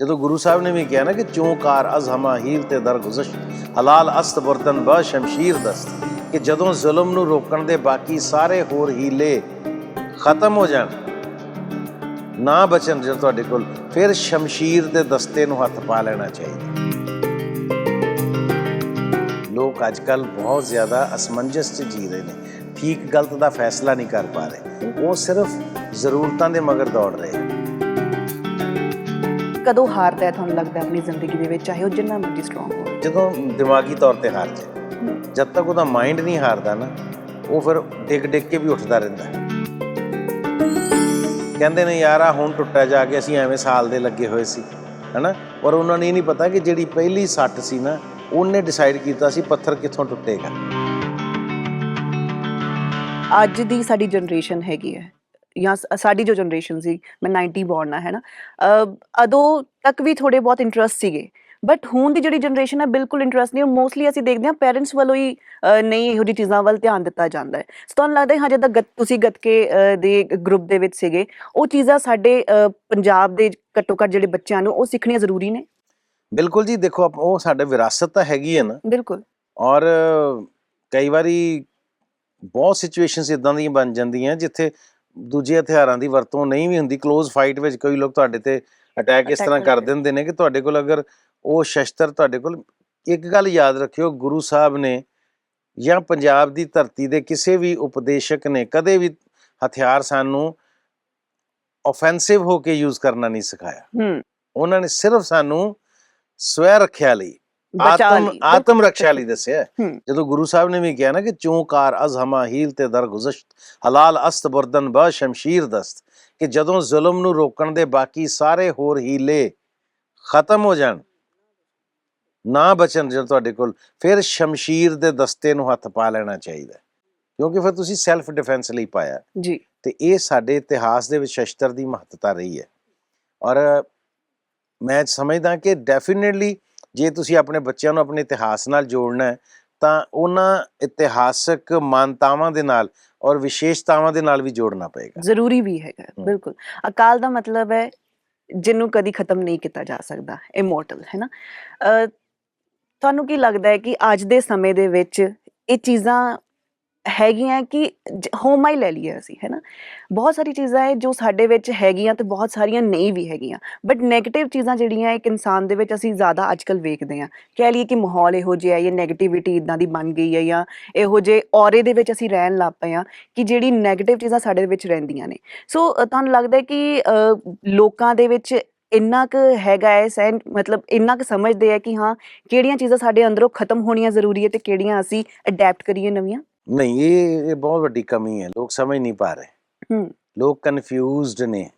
ਜਦੋਂ ਗੁਰੂ ਸਾਹਿਬ ਨੇ ਵੀ ਕਿਹਾ ਨਾ ਕਿ ਚੌਕਾਰ ਅਜ਼ਹਮਾ ਹੀਰ ਤੇ ਦਰਗੁਜ਼ਸ਼ ਹਲਾਲ ਅਸਤ ਬਰਤਨ ਬਾ ਸ਼ਮਸ਼ੀਰ ਦਸਤ, ਕਿ ਜਦੋਂ ਜ਼ੁਲਮ ਨੂੰ ਰੋਕਣ ਦੇ ਬਾਕੀ ਸਾਰੇ ਹੋਰ ਹੀਲੇ ਖਤਮ ਹੋ ਜਾਣ, ਨਾ ਬਚਣ ਜੇ ਤੁਹਾਡੇ ਕੋਲ, ਫਿਰ ਸ਼ਮਸ਼ੀਰ ਦੇ ਦਸਤੇ ਨੂੰ ਹੱਥ ਪਾ ਲੈਣਾ ਚਾਹੀਦਾ। ਲੋਕ ਅੱਜਕੱਲ ਬਹੁਤ ਜ਼ਿਆਦਾ ਅਸਮੰਜਸ 'ਚ ਜੀ ਰਹੇ ਨੇ, ਠੀਕ ਗਲਤ ਦਾ ਫੈਸਲਾ ਨਹੀਂ ਕਰ ਪਾ ਰਹੇ, ਉਹ ਸਿਰਫ ਜ਼ਰੂਰਤਾਂ ਦੇ ਮਗਰ ਦੌੜ ਰਹੇ ਆ ਕਦੋਂ ਹਾਰਦਾ ਹੈ ਤੁਹਾਨੂੰ ਲੱਗਦਾ ਆਪਣੀ ਜ਼ਿੰਦਗੀ ਦੇ ਵਿੱਚ ਚਾਹੇ ਉਹ ਜਿੰਨਾ ਮਰਜ਼ੀ ਸਟਰੋਂਗ ਹੋਵੇ? ਜਦੋਂ ਦਿਮਾਗੀ ਤੌਰ ਤੇ ਹਾਰ ਜਾਏ ਜਦ ਤੱਕ ਉਹਦਾ ਮਾਈਂਡ ਨਹੀਂ ਹਾਰਦਾ ਨਾ ਉਹ ਫਿਰ ਡਿੱਗ ਡਿੱਗ ਕੇ ਵੀ ਉੱਠਦਾ ਰਹਿੰਦਾ। ਕਹਿੰਦੇ ਨੇ ਯਾਰ ਆ ਹੁਣ ਟੁੱਟਿਆ ਜਾ ਕੇ ਅਸੀਂ ਐਵੇਂ ਸਾਲ ਦੇ ਲੱਗੇ ਹੋਏ ਸੀ। ਹਨਾ? ਪਰ ਉਹਨਾਂ ਨੂੰ ਇਹ ਨਹੀਂ ਪਤਾ ਕਿ ਜਿਹੜੀ ਪਹਿਲੀ ਸੱਟ ਸੀ ਨਾ ਉਹਨੇ ਡਿਸਾਈਡ ਕੀਤਾ ਸੀ ਪੱਥਰ ਕਿੱਥੋਂ ਟੁੱਟੇਗਾ। ਅੱਜ ਦੀ ਸਾਡੀ ਜਨਰੇਸ਼ਨ ਹੈਗੀ ਹੈ। ਜਾਂ ਸਾਡੀ ਜੋ ਜਨਰੇਸ਼ਨ ਸੀ ਮੈਂ 90 ਬੋਰਨ ਆ ਹੈ ਨਾ ਅਦੋਂ ਤੱਕ ਵੀ ਥੋੜੇ ਬਹੁਤ ਇੰਟਰਸਟ ਸੀਗੇ ਬਟ ਹੁਣ ਦੀ ਜਿਹੜੀ ਜਨਰੇਸ਼ਨ ਹੈ ਬਿਲਕੁਲ ਇੰਟਰਸਟ ਨਹੀਂ ਮੋਸਟਲੀ ਅਸੀਂ ਦੇਖਦੇ ਹਾਂ ਪੇਰੈਂਟਸ ਵੱਲੋਂ ਹੀ ਨਹੀਂ ਇਹੋ ਜਿਹੀ ਚੀਜ਼ਾਂ ਵੱਲ ਧਿਆਨ ਦਿੱਤਾ ਜਾਂਦਾ ਹੈ। ਸੋ ਤੁਹਾਨੂੰ ਲੱਗਦਾ ਹੈ ਹਾਂ ਜਿੱਦਾਂ ਤੁਸੀਂ ਗੱਤਕੇ ਦੇ ਗਰੁੱਪ ਦੇ ਵਿੱਚ ਸੀਗੇ ਉਹ ਚੀਜ਼ਾਂ ਸਾਡੇ ਪੰਜਾਬ ਦੇ ਘੱਟੋ ਘੱਟ ਜਿਹੜੇ ਬੱਚਿਆਂ ਨੂੰ ਉਹ ਸਿੱਖਣੀਆਂ ਜ਼ਰੂਰੀ ਨੇ? ਬਿਲਕੁਲ ਜੀ ਦੇਖੋ ਆਪ- ਉਹ ਸਾਡੇ ਵਿਰਾਸਤ ਤਾਂ ਹੈਗੀ ਹੈ ਨਾ। ਬਿਲਕੁਲ। ਔਰ ਕਈ ਵਾਰੀ ਬਹੁਤ ਸਿਚੁਏਸ਼ਨਸ ਇਦਾਂ ਦੀਆਂ ਬਣ ਜਾਂਦੀਆਂ ਜਿੱਥੇ ਦੂਜੇ ਹਥਿਆਰਾਂ ਦੀ ਵਰਤੋਂ ਨਹੀਂ ਵੀ ਹੁੰਦੀ ক্লোਜ਼ ਫਾਈਟ ਵਿੱਚ ਕੋਈ ਲੋਕ ਤੁਹਾਡੇ ਤੇ ਅਟੈਕ ਇਸ ਤਰ੍ਹਾਂ ਕਰ। ਦਿੰਦੇ ਨੇ ਕਿ ਤੁਹਾਡੇ ਕੋਲ ਅਗਰ ਉਹ ਸ਼ਸਤਰ ਤੁਹਾਡੇ ਕੋਲ ਇੱਕ ਗੱਲ ਯਾਦ ਰੱਖਿਓ ਗੁਰੂ ਸਾਹਿਬ ਨੇ ਜਾਂ ਪੰਜਾਬ ਦੀ ਧਰਤੀ ਦੇ ਕਿਸੇ ਵੀ ਉਪਦੇਸ਼ਕ ਨੇ ਕਦੇ ਵੀ ਹਥਿਆਰ ਸਾਨੂੰ ਆਫੈਂਸਿਵ ਹੋ ਕੇ ਯੂਜ਼ ਕਰਨਾ ਨਹੀਂ ਸਿਖਾਇਆ ਹੂੰ ਉਹਨਾਂ ਨੇ ਸਿਰਫ ਸਾਨੂੰ ਸਵੈ ਰੱਖਿਆ ਲਈ ਬਚਾ ਆਤਮ ਲਈ। ਆਤਮ ਰੱਖਿਆ ਲਈ ਦੱਸਿਆ। ਜਦੋਂ ਗੁਰੂ ਸਾਹਿਬ ਨੇ ਵੀ ਕਿਹਾ ਨਾ ਕਿ ਚੌਕਾਰ ਅਜ਼ਹਮਾ ਹੀਲ ਤੇ ਦਰਗੁਜ਼ਸ਼ਤ ਹਲਾਲ ਅਸਤ ਬਰਦਨ ਬਾ ਸ਼ਮਸ਼ੀਰ ਦਸਤ ਕਿ ਜਦੋਂ ਜ਼ੁਲਮ ਨੂੰ ਰੋਕਣ ਦੇ ਬਾਕੀ ਸਾਰੇ ਹੋਰ ਹੀਲੇ ਖਤਮ ਹੋ ਜਾਣ ਨਾ ਬਚਣ ਜੇ ਤੁਹਾਡੇ ਕੋਲ ਫਿਰ ਸ਼ਮਸ਼ੀਰ ਦੇ ਦਸਤੇ ਨੂੰ ਹੱਥ ਪਾ ਲੈਣਾ ਚਾਹੀਦਾ। ਕਿਉਂਕਿ ਫਿਰ ਤੁਸੀਂ ਸੈਲਫ ਡਿਫੈਂਸ ਲਈ ਪਾਇਆ। ਜੀ। ਤੇ ਇਹ ਸਾਡੇ ਇਤਿਹਾਸ ਦੇ ਵਿੱਚ ਸ਼ਸਤਰ ਦੀ ਮਹੱਤਤਾ ਰਹੀ ਹੈ। ਔਰ ਮੈਂ ਸਮਝਦਾ ਕਿ ਡੈਫੀਨਿਟਲੀ ਜੇ ਤੁਸੀਂ ਆਪਣੇ ਬੱਚਿਆਂ ਨੂੰ ਆਪਣੇ ਇਤਿਹਾਸ ਨਾਲ ਜੋੜਨਾ ਹੈ ਤਾਂ ਉਹਨਾਂ ਇਤਿਹਾਸਕ ਮਾਨਤਾਵਾਂ ਦੇ ਨਾਲ ਔਰ ਵਿਸ਼ੇਸ਼ਤਾਵਾਂ ਦੇ ਨਾਲ ਵੀ ਜੋੜਨਾ ਪਏਗਾ। ਜ਼ਰੂਰੀ ਵੀ ਹੈਗਾ। ਬਿਲਕੁਲ। ਅਕਾਲ ਦਾ ਮਤਲਬ ਹੈ ਜਿਹਨੂੰ ਕਦੀ ਖਤਮ ਨਹੀਂ ਕੀਤਾ ਜਾ ਸਕਦਾ ਇਮੋਰਟਲ ਹੈ ਨਾ? ਤੁਹਾਨੂੰ ਕੀ ਲੱਗਦਾ ਹੈ ਕਿ ਅੱਜ ਦੇ ਸਮੇਂ ਦੇ ਵਿੱਚ ਇਹ ਚੀਜ਼ਾਂ ਹੈਗੀਆਂ ਕਿ ਹੋਮਾ ਹੀ ਲੈ ਲਈਏ ਅਸੀਂ ਹੈਨਾ ਬਹੁਤ ਸਾਰੀ ਚੀਜ਼ਾਂ ਹੈ ਜੋ ਸਾਡੇ ਵਿੱਚ ਹੈਗੀਆਂ ਤੇ ਬਹੁਤ ਸਾਰੀਆਂ ਨਹੀਂ ਵੀ ਹੈਗੀਆਂ। ਬਟ 네ਗੇਟਿਵ ਚੀਜ਼ਾਂ ਜਿਹੜੀਆਂ ਇੱਕ ਇਨਸਾਨ ਦੇ ਵਿੱਚ ਅਸੀਂ ਜ਼ਿਆਦਾ ਅੱਜਕੱਲ ਵੇਖਦੇ ਆ ਕਹਿ ਲਈਏ ਕਿ ਮਾਹੌਲ ਇਹੋ ਜਿਹਾ ਹੈ ਜਾਂ 네ਗੇਟਿਵਿਟੀ ਇਦਾਂ ਦੀ ਬਣ ਗਈ ਹੈ ਜਾਂ ਇਹੋ ਜੇ ਔਰੇ ਦੇ ਵਿੱਚ ਅਸੀਂ ਰਹਿਣ ਲੱਗ ਪਏ ਆ ਕਿ ਜਿਹੜੀ 네ਗੇਟਿਵ ਚੀਜ਼ਾਂ ਸਾਡੇ ਵਿੱਚ ਰਹਿੰਦੀਆਂ ਨੇ। ਸੋ ਤੁਹਾਨੂੰ ਲੱਗਦਾ ਕਿ ਲੋਕਾਂ ਦੇ ਵਿੱਚ ਇੰਨਾ ਕੁ ਹੈਗਾ ਹੈ ਸੈਨ ਮਤਲਬ ਇੰਨਾ ਕੁ ਸਮਝਦੇ ਆ ਕਿ ਹਾਂ, ਕਿਹੜੀਆਂ ਚੀਜ਼ਾਂ ਸਾਡੇ ਅੰਦਰੋਂ ਖਤਮ ਹੋਣੀਆਂ ਜ਼ਰੂਰੀ ਹੈ ਤੇ ਕਿਹੜੀਆਂ ਅਸੀਂ ਅਡੈਪਟ ਕਰੀਏ ਨਵੀਆਂ? ਨਹੀਂ ਇਹ ਇਹ ਬਹੁਤ ਵੱਡੀ ਕਮੀ ਹੈ ਲੋਕ ਸਮਝ ਨਹੀਂ ਪਾ ਰਹੇ। ਹੂੰ। ਲੋਕ ਕਨਫਿਊਜ਼ਡ ਨੇ।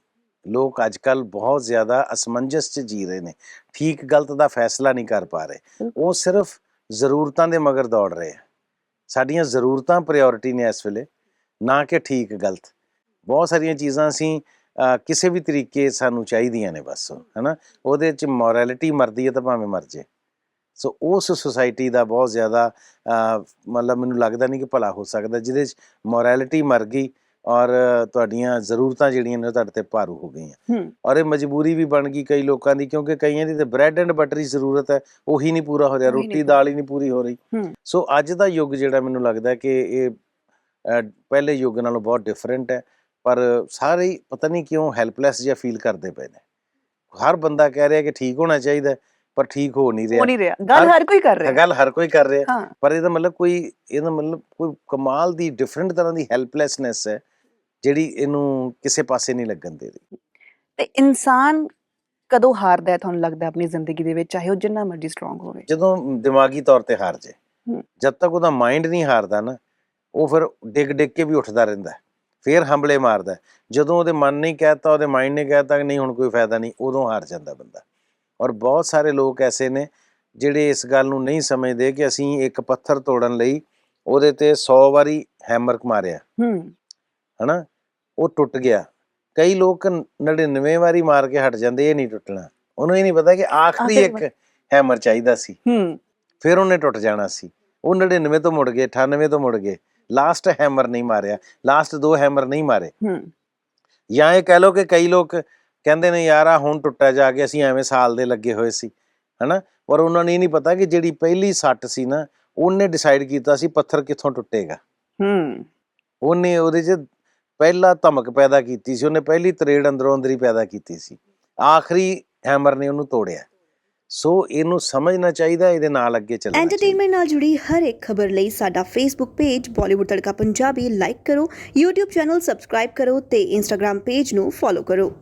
ਲੋਕ ਅੱਜਕੱਲ ਬਹੁਤ ਜ਼ਿਆਦਾ ਅਸਮੰਜਸ 'ਚ ਜੀ ਰਹੇ ਨੇ। ਠੀਕ ਗਲਤ ਦਾ ਫੈਸਲਾ ਨਹੀਂ ਕਰ ਪਾ ਰਹੇ। ਉਹ ਸਿਰਫ ਜ਼ਰੂਰਤਾਂ ਦੇ ਮਗਰ ਦੌੜ ਰਹੇ ਆ। ਸਾਡੀਆਂ ਜ਼ਰੂਰਤਾਂ ਪ੍ਰਾਇੋਰਟੀ ਨੇ ਇਸ ਵੇਲੇ ਨਾ ਕਿ ਠੀਕ ਗਲਤ। ਬਹੁਤ ਸਾਰੀਆਂ ਚੀਜ਼ਾਂ ਅਸੀਂ ਕਿਸੇ ਵੀ ਤਰੀਕੇ ਸਾਨੂੰ ਚਾਹੀਦੀਆਂ ਨੇ ਬਸ ਹੈਨਾ? ਉਹਦੇ 'ਚ ਮੋਰੈਲਿਟੀ ਮਰਦੀ ਹੈ ਤਾਂ ਭਾਵੇਂ ਮਰ ਜੇ। ਸੋ ਉਸ ਸੁਸਾਇਟੀ ਦਾ ਬਹੁਤ ਜ਼ਿਆਦਾ ਮਤਲਬ ਮੈਨੂੰ ਲੱਗਦਾ ਨਹੀਂ ਕਿ ਭਲਾ ਹੋ ਸਕਦਾ ਜਿਹਦੇ 'ਚ ਮੋਰੈਲਿਟੀ ਮਰ ਗਈ ਔਰ ਤੁਹਾਡੀਆਂ ਜ਼ਰੂਰਤਾਂ ਜਿਹੜੀਆਂ ਨੇ ਤੁਹਾਡੇ ਤੇ ਭਾਰੂ ਹੋ ਗਈਆਂ ਔਰ ਇਹ ਮਜਬੂਰੀ ਵੀ ਬਣ ਗਈ ਕਈ ਲੋਕਾਂ ਦੀ ਕਿਉਂਕਿ ਕਈਆਂ ਦੀ ਤੇ ਬ੍ਰੈਡ ਐਂਡ ਬਟਰ ਦੀ ਜ਼ਰੂਰਤ ਹੈ ਉਹੀ ਨਹੀਂ ਪੂਰਾ ਹੋ ਰਿਹਾ ਰੋਟੀ। ਦਾਲ ਹੀ ਨਹੀਂ ਪੂਰੀ ਹੋ ਰਹੀ। ਸੋ ਅੱਜ ਦਾ ਯੁੱਗ ਜਿਹੜਾ ਮੈਨੂੰ ਲੱਗਦਾ ਕਿ ਇਹ ਪਹਿਲੇ ਯੁੱਗ ਨਾਲੋਂ ਬਹੁਤ ਡਿਫਰੈਂਟ ਹੈ ਪਰ ਸਾਰੇ ਪਤਾ ਨਹੀਂ ਕਿਉਂ ਹੈਲਪਲੈਸ ਜਿਹਾ ਫੀਲ ਕਰਦੇ ਪਏ ਨੇ ਹਰ ਬੰਦਾ ਕਹਿ ਰਿਹਾ ਕਿ ਠੀਕ ਹੋਣਾ ਚਾਹੀਦਾ ਪਰ ਠੀਕ ਹੋ ਨਹੀਂ ਹੋ ਰਿਹਾ ਨਹੀਂ ਰਿਹਾ। ਗੱਲ ਹਰ- ਕੋਈ ਕਰ ਰਿਹਾ। ਗੱਲ ਹਰ ਕੋਈ ਕਰ ਰਿਹਾ। ਹਾਂ। ਪਰ ਇਹਦਾ ਮਤਲਬ ਕੋਈ ਇਹਦਾ ਮਤਲਬ ਕੋਈ ਕਮਾਲ ਦੀ ਡਿਫਰੈਂਟ ਤਰ੍ਹਾਂ ਦੀ ਹੈਲਪਲੈਸਨੈਸ ਹੈ ਜਿਹੜੀ ਇਹਨੂੰ ਕਿਸੇ ਪਾਸੇ ਨਹੀਂ ਲੱਗਣ ਦੇ ਰਹੀ। ਤੇ ਇਨਸਾਨ ਕਦੋਂ ਹਾਰਦਾ ਹੈ ਤੁਹਾਨੂੰ ਲੱਗਦਾ ਆਪਣੀ ਜ਼ਿੰਦਗੀ ਦੇ ਵਿੱਚ ਚਾਹੇ ਉਹ ਜਿੰਨਾ ਮਰਜ਼ੀ ਸਟਰੋਂਗ ਹੋਵੇ? ਜਦੋਂ ਦਿਮਾਗੀ ਤੌਰ ਤੇ ਹਾਰ ਜੇ ਹੂੰ। ਜਦ ਤੱਕ ਉਹਦਾ ਮਾਈਂਡ ਨਹੀਂ ਹਾਰਦਾ ਨਾ ਉਹ ਫਿਰ ਡਿੱਗ ਡਿੱਗ ਕੇ ਵੀ ਉੱਠਦਾ ਰਹਿੰਦਾ ਹੈ। ਫਿਰ ਹੰਬਲੇ ਮਾਰਦਾ ਹੈ। ਜਦੋਂ ਉਹਦੇ ਮਨ ਨਹੀਂ ਕਹਿਤਾ ਉਹਦੇ ਮਾਈਂਡ ਨੇ ਕਹਿਤਾ ਕਿ ਨਹੀਂ ਹੁਣ ਕੋਈ ਫਾਇਦਾ ਨਹੀਂ ਉਦੋਂ ਹਾਰ ਜਾਂਦਾ ਬੰਦਾ। ਔਰ ਬਹੁਤ ਸਾਰੇ ਲੋਕ ਐਸੇ ਨੇ ਜਿਹੜੇ ਇਸ ਗੱਲ ਨੂੰ ਨਹੀਂ ਸਮਝਦੇ ਕਿ ਅਸੀਂ ਇੱਕ ਪੱਥਰ ਤੋੜਨ ਲਈ ਉਹਦੇ ਤੇ 100 ਵਾਰੀ ਹੈਮਰ ਮਾਰਿਆ। ਹੂੰ। ਹਨਾ? ਉਹ ਟੁੱਟ ਗਿਆ। ਕਈ ਲੋਕ 99 ਵਾਰੀ ਮਾਰ ਕੇ ਹਟ ਜਾਂਦੇ ਇਹ ਨਹੀਂ ਟੁੱਟਣਾ। ਉਹਨੂੰ ਇਹ ਨਹੀਂ ਪਤਾ ਕਿ ਆਖਰੀ ਇੱਕ ਹੈਮਰ ਚਾਹੀਦਾ ਸੀ। ਹੂੰ। ਫਿਰ ਉਹਨੇ ਟੁੱਟ ਜਾਣਾ ਸੀ। ਉਹ 99 ਤੋਂ ਮੁੜ ਗਏ 98 ਤੋਂ ਮੁੜ ਗਏ। ਲਾਸਟ ਹੈਮਰ ਨਹੀਂ ਮਾਰਿਆ। ਲਾਸਟ ਦੋ ਹੈਮਰ ਨਹੀਂ ਮਾਰੇ। ਹੂੰ। ਜਾਂ ਇਹ ਕਹਿ ਲਓ ਕਿ ਕਈ ਲੋਕ ਕਹਿੰਦੇ ਨੇ ਯਾਰ ਆ ਹੁਣ ਟੁੱਟਿਆ ਜਾ ਕੇ ਅਸੀਂ ਐਵੇਂ ਸਾਲ ਦੇ ਲੱਗੇ ਹੋਏ ਸੀ। ਹਨਾ? ਪਰ ਉਹਨਾਂ ਨੂੰ ਇਹ ਨਹੀਂ ਪਤਾ ਕਿ ਜਿਹੜੀ ਪਹਿਲੀ ਸੱਟ ਸੀ ਨਾ ਉਹਨੇ ਡਿਸਾਈਡ ਕੀਤਾ ਸੀ ਪੱਥਰ ਕਿੱਥੋਂ ਟੁੱਟੇਗਾ। ਹੂੰ। ਉਹਨੇ ਉਹਦੇ 'ਚ ਪਹਿਲਾ ਧਮਕ ਪੈਦਾ ਕੀਤੀ ਸੀ ਉਹਨੇ ਪਹਿਲੀ ਤਰੇੜ ਅੰਦਰੋਂ ਅੰਦਰੀ ਪੈਦਾ ਕੀਤੀ ਸੀ। ਆਖਰੀ ਹੈਮਰ ਨੇ ਉਹਨੂੰ ਤੋੜਿਆ। ਸੋ ਇਹਨੂੰ ਸਮਝਣਾ ਚਾਹੀਦਾ ਇਹਦੇ ਨਾਲ ਅੱਗੇ ਚੱਲਣਾ ਐਂਟਰਟੇਨਮੈਂਟ ਨਾਲ ਜੁੜੀ ਹਰ ਇੱਕ ਖਬਰ ਲਈ ਸਾਡਾ Facebook page Bollywood Tadka Punjabi like ਕਰੋ YouTube ਚੈਨਲ ਸਬਸਕ੍ਰਾਈਬ ਕਰੋ ਤੇ Instagram ਪੇਜ ਨੂੰ ਫੋਲੋ ਕਰੋ।